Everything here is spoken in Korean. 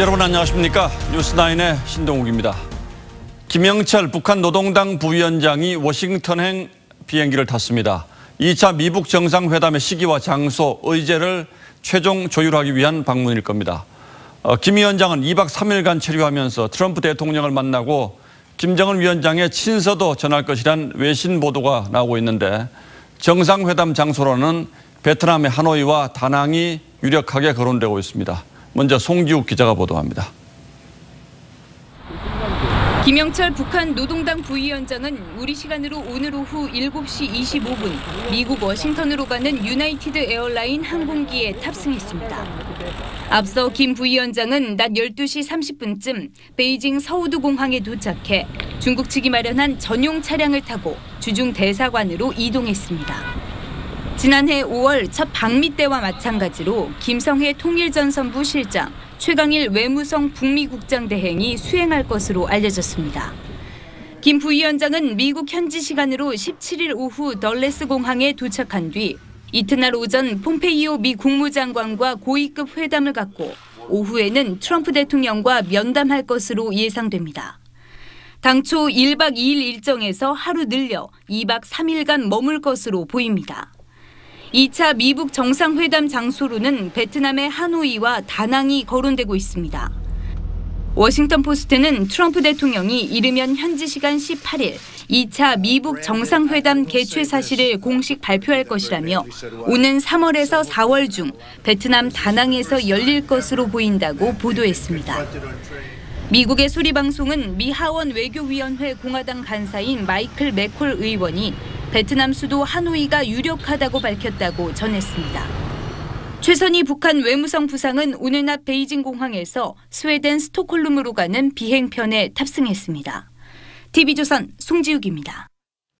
여러분 안녕하십니까 뉴스나인의 신동욱입니다. 김영철 북한 노동당 부위원장이 워싱턴행 비행기를 탔습니다. 2차 미북 정상회담의 시기와 장소, 의제를 최종 조율하기 위한 방문일 겁니다. 어, 김 위원장은 2박 3일간 체류하면서 트럼프 대통령을 만나고 김정은 위원장의 친서도 전할 것이란 외신 보도가 나오고 있는데 정상회담 장소로는 베트남의 하노이와 다낭이 유력하게 거론되고 있습니다. 먼저 송기욱 기자가 보도합니다. 김영철 북한 노동당 부위원장은 우리 시간으로 오늘 오후 7시 25분 미국 워싱턴으로 가는 유나이티드 에어라인 항공기에 탑승했습니다. 앞서 김 부위원장은 낮 12시 30분쯤 베이징 서우두 공항에 도착해 중국 측이 마련한 전용 차량을 타고 주중 대사관으로 이동했습니다. 지난해 5월 첫 방미 때와 마찬가지로 김성회 통일전선부 실장, 최강일 외무성 북미국장 대행이 수행할 것으로 알려졌습니다. 김 부위원장은 미국 현지 시간으로 17일 오후 덜레스 공항에 도착한 뒤 이튿날 오전 폼페이오 미 국무장관과 고위급 회담을 갖고 오후에는 트럼프 대통령과 면담할 것으로 예상됩니다. 당초 1박 2일 일정에서 하루 늘려 2박 3일간 머물 것으로 보입니다. 2차 미북 정상회담 장소로는 베트남의 하노이와 다낭이 거론되고 있습니다. 워싱턴 포스트는 트럼프 대통령이 이르면 현지 시간 18일 2차 미북 정상회담 개최 사실을 공식 발표할 것이라며 오는 3월에서 4월 중 베트남 다낭에서 열릴 것으로 보인다고 보도했습니다. 미국의 소리 방송은 미 하원 외교위원회 공화당 간사인 마이클 맥콜 의원이 베트남 수도 하노이가 유력하다고 밝혔다고 전했습니다. 최선희 북한 외무성 부상은 오늘 낮 베이징 공항에서 스웨덴 스톡홀름으로 가는 비행편에 탑승했습니다. TV조선 송지욱입니다.